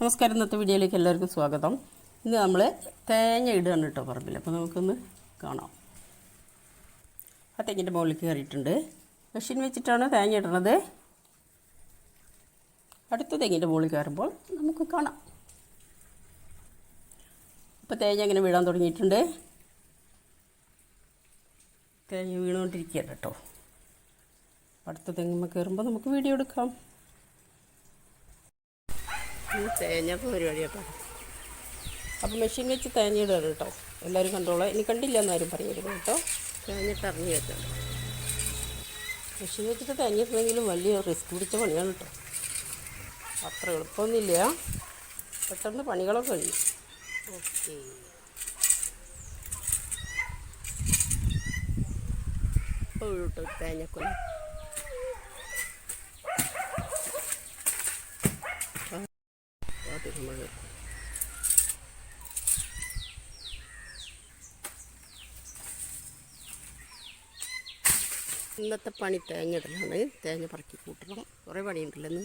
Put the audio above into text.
നമസ്കാരം. ഇന്നത്തെ വീഡിയോയിലേക്ക് എല്ലാവർക്കും സ്വാഗതം. ഇന്ന് നമ്മൾ തേങ്ങ ഇടുകയാണ് കേട്ടോ പറമ്പിൽ അപ്പോൾ നമുക്കൊന്ന് കാണാം. ആ തെങ്ങിന്റെ മുകളിൽ കയറിയിട്ടുണ്ട്. മെഷീൻ വെച്ചിട്ടാണ് തേങ്ങ ഇടണത്. അടുത്ത തെങ്ങിന്റെ മുകളിൽ കയറുമ്പോൾ നമുക്ക് കാണാം. ഇപ്പോൾ തേങ്ങ ഇങ്ങനെ വീഴാൻ തുടങ്ങിയിട്ടുണ്ട്. തേങ്ങ വീണുകൊണ്ടിരിക്കുകയാണ് കേട്ടോ. അടുത്ത തെങ്ങുമ്പോൾ കയറുമ്പോൾ നമുക്ക് വീഡിയോ എടുക്കാം. തേങ്ങ പരിപാടി കേട്ടോ. അപ്പോൾ മെഷീൻ വെച്ച് തേങ്ങ ഇടുകയാണ് കേട്ടോ എല്ലാവരും കണ്ടോളാം ഇനി കണ്ടില്ല എന്നാരും പറയരുത് കേട്ടോ. തേങ്ങിട്ട് ഇറങ്ങി വെച്ചാൽ മെഷീൻ വെച്ചിട്ട് തേങ്ങ ഇടണമെങ്കിലും വലിയ റിസ്ക് പിടിച്ച പണിയാണ് കേട്ടോ. അത്ര എളുപ്പമൊന്നുമില്ല. പെട്ടെന്ന് പണികളൊക്കെ കഴിയും. ഓക്കെ. ഇപ്പോൾ തേങ്ങക്കൊല്ലം തിരുമഴ ഇന്നത്തെ പണി തേങ്ങ ഇടലാണ്. തേങ്ങ പറക്കി കൂട്ടണം. കുറേ പണിയുണ്ടല്ലോ